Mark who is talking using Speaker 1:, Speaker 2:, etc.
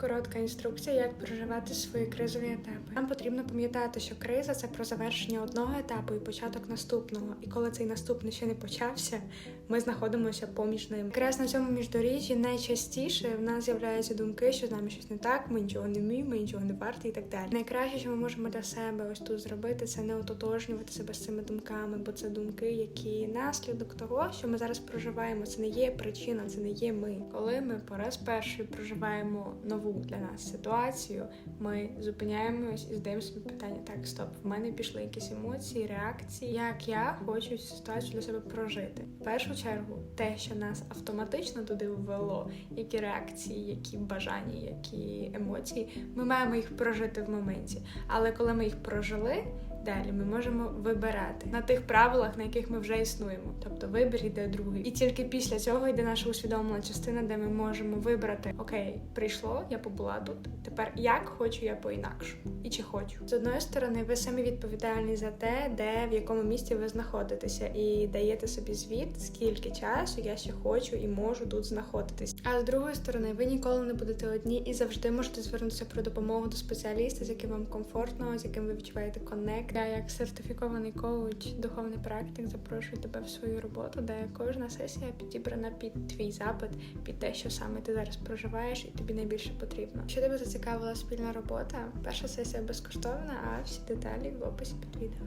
Speaker 1: Коротка інструкція, як проживати свої кризові етапи. Нам потрібно пам'ятати, що криза це про завершення одного етапу і початок наступного. І коли цей наступний ще не почався, ми знаходимося поміж ним. Якраз на цьому міждоріжжі найчастіше в нас з'являються думки, що з нами щось не так, ми нічого не вміємо, ми нічого не варті і так далі. Найкраще, що ми можемо для себе ось тут зробити, це не ототожнювати себе з цими думками, бо це думки, які наслідок того, що ми зараз проживаємо. Це не є причина, це не є ми. Коли ми по раз перший проживаємо нову для нас ситуацію, ми зупиняємось і задаємо собі питання: так, стоп, в мене пішли якісь емоції, реакції. Як я хочу цю ситуацію для себе прожити? В першу чергу, те, що нас автоматично туди ввело, які реакції, які бажання, які емоції, ми маємо їх прожити в моменті. Але коли ми їх прожили. Далі ми можемо вибирати на тих правилах, на яких ми вже існуємо. Тобто вибір йде другий. І тільки після цього йде наша усвідомлена частина, де ми можемо вибрати: Окей, прийшло, я побула тут. Тепер як хочу я по-інакшу, і чи хочу. З одної сторони, ви самі відповідальні за те, де в якому місці ви знаходитеся, і даєте собі звіт, скільки часу я ще хочу і можу тут знаходитись. А з другої сторони, ви ніколи не будете одні і завжди можете звернутися про допомогу до спеціаліста, з яким вам комфортно, з яким ви відчуваєте коннект. Я як сертифікований коуч, духовний практик, запрошую тебе в свою роботу, де кожна сесія підібрана під твій запит, під те, що саме ти зараз проживаєш, і тобі найбільше потрібно. Якщо тебе зацікавила спільна робота, перша сесія безкоштовна, а всі деталі в описі під відео.